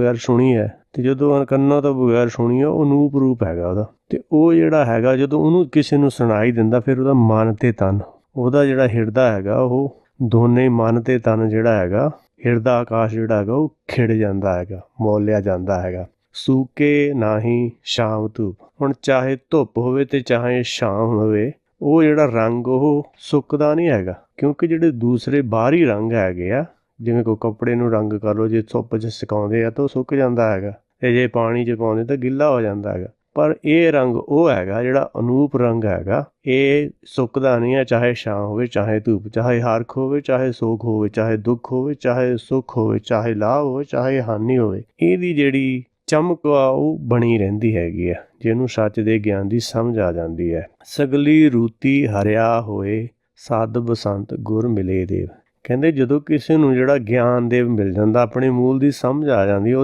ਬਗੈਰ ਸੁਣੀ ਹੈ ਤੇ ਜਦੋਂ ਕੰਨਾਂ ਤੋਂ ਬਗੈਰ ਸੁਣੀ ਹੈ, ਉਹ ਅਨੂਪ ਰੂਪ ਹੈਗਾ ਉਹਦਾ। ਤੇ ਉਹ ਜਿਹੜਾ ਹੈਗਾ, ਜਦੋਂ ਉਹਨੂੰ ਕਿਸੇ ਨੂੰ ਸੁਣਾਈ ਦਿੰਦਾ, ਫਿਰ ਉਹਦਾ ਮਨ ਤੇ ਤਨ, ਉਹਦਾ ਜਿਹੜਾ ਹਿਰਦਾ ਹੈਗਾ, ਉਹ ਦੋਨੇ ਮਨ ਤੇ ਤਨ ਜਿਹੜਾ ਹੈਗਾ, ਹਿਰਦਾ ਆਕਾਸ਼ ਜਿਹੜਾ ਹੈਗਾ, ਉਹ ਖਿੜ ਜਾਂਦਾ ਹੈਗਾ, ਮੋਲਿਆ ਜਾਂਦਾ ਹੈਗਾ। ਸੂਕੇ ਨਾਹੀ ਸ਼ਾਮ ਧੂਪ। ਹੁਣ ਚਾਹੇ ਧੁੱਪ ਹੋਵੇ ਤੇ ਚਾਹੇ ਸ਼ਾਮ ਹੋਵੇ, ਉਹ ਜਿਹੜਾ ਰੰਗ ਉਹ ਸੁੱਕਦਾ ਨਹੀਂ ਹੈਗਾ, ਕਿਉਂਕਿ ਜਿਹੜੇ ਦੂਸਰੇ ਬਾਹਰੀ ਰੰਗ ਹੈਗੇ ਆ ਜਿਵੇਂ ਕੋਈ ਕੱਪੜੇ ਨੂੰ ਰੰਗ ਕਰ ਲਓ, ਜੇ ਧੁੱਪ 'ਚ ਸੁਕਾਉਂਦੇ ਆ ਤਾਂ ਉਹ ਸੁੱਕ ਜਾਂਦਾ ਹੈਗਾ। ਤੇ ਜੇ ਪਾਣੀ 'ਚ ਪਾਉਂਦੇ ਤਾਂ ਗਿੱਲਾ ਹੋ ਜਾਂਦਾ ਹੈਗਾ। ਪਰ ਇਹ ਰੰਗ ਉਹ ਹੈਗਾ ਜਿਹੜਾ ਅਨੂਪ ਰੰਗ ਹੈਗਾ। ਇਹ ਸੁੱਕਦਾ ਨਹੀਂ ਹੈ, ਚਾਹੇ ਛਾਂ ਹੋਵੇ, ਚਾਹੇ ਧੂਪ, ਚਾਹੇ ਹਰਖ ਹੋਵੇ, ਚਾਹੇ ਸੋਖ ਹੋਵੇ, ਚਾਹੇ ਦੁੱਖ ਹੋਵੇ, ਚਾਹੇ ਸੁੱਖ ਹੋਵੇ, ਚਾਹੇ ਲਾਭ ਹੋਵੇ, ਚਾਹੇ ਹਾਨੀ ਹੋਵੇ। ਇਹਦੀ ਜਿਹੜੀ ਚਮਕ ਆ, ਉਹ ਬਣੀ ਰਹਿੰਦੀ ਹੈਗੀ ਆ, ਜਿਹਨੂੰ ਸੱਚ ਦੇ ਗਿਆਨ ਦੀ ਸਮਝ ਆ ਜਾਂਦੀ ਹੈ। ਸਗਲੀ ਰੂਤੀ ਹਰਿਆ ਹੋਏ ਸਦ ਬਸੰਤ ਗੁਰ ਮਿਲੇ ਦੇਵ। ਕਹਿੰਦੇ ਜਦੋਂ ਕਿਸੇ ਨੂੰ ਜਿਹੜਾ ਗਿਆਨ ਦੇਵ ਮਿਲ ਜਾਂਦਾ, ਆਪਣੇ ਮੂਲ ਦੀ ਸਮਝ ਆ ਜਾਂਦੀ, ਉਹਦੇ